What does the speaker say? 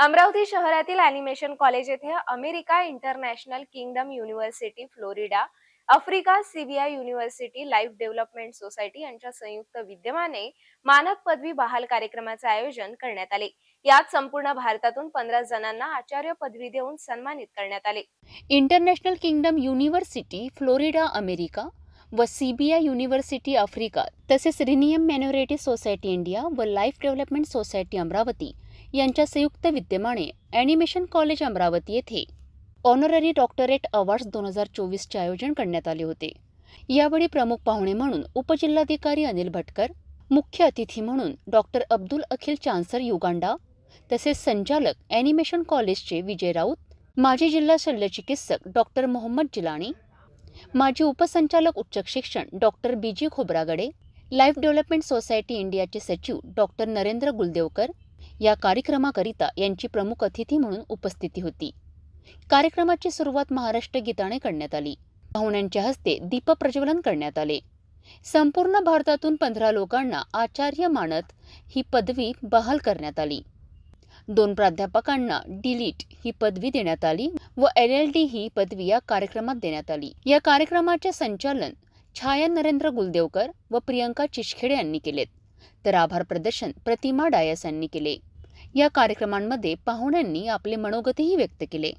अमरावती शहरातील animation college येथे America international kingdom university Florida Africa CBI university life development society यांच्या संयुक्त विद्यमाने मानक पदवी बहाल कार्यक्रमाचे आयोजन करण्यात आले. यात संपूर्ण भारतातून पंधरा जणांना आचार्य पदवी देऊन सन्मानित करण्यात आले. International kingdom university Florida America व सीबीआय युनिव्हर्सिटी आफ्रिका तसेच रिनियम मॅन्युरेटी सोसायटी इंडिया व लाईफ डेव्हलपमेंट सोसायटी अमरावती यांच्या संयुक्त विद्यमाने ॲनिमेशन कॉलेज अमरावती येथे ऑनररी डॉक्टरेट अवॉर्ड्स दोन हजार चोवीसचे आयोजन करण्यात आले होते. यावेळी प्रमुख पाहुणे म्हणून उपजिल्हाधिकारी अनिल भटकर मुख्य अतिथी म्हणून doctor Abdul Akhil chancellor Uganda तसेच संचालक ॲनिमेशन कॉलेजचे विजय राऊत माजी जिल्हा शल्यचिकित्सक डॉक्टर मोहम्मद जिलाणी माजी उपसंचालक उच्च शिक्षण doctor BG Khobragade life development society इंडियाचे सचिव डॉक्टर नरेंद्र गुलदेवकर या कार्यक्रमाकरिता यांची प्रमुख अतिथी म्हणून उपस्थिती होती. कार्यक्रमाची सुरुवात महाराष्ट्र गीताने करण्यात आली. पाहुण्यांच्या हस्ते दीपप्रज्वलन करण्यात आले. संपूर्ण भारतातून पंधरा लोकांना आचार्य मानत ही पदवी बहाल करण्यात आली. दोन प्राध्यापकांना डिलीट ही पदवी देण्यात आली व एल एल डी ही पदवी या कार्यक्रमात देण्यात आली. या कार्यक्रमाचे संचालन छाया नरेंद्र गुलदेवकर व प्रियंका चिशखेडे यांनी केलेत. तर आभार प्रदर्शन प्रतिमा डायस यांनी केले. या कार्यक्रमांमध्ये पाहुण्यांनी आपले मनोगतही व्यक्त केले.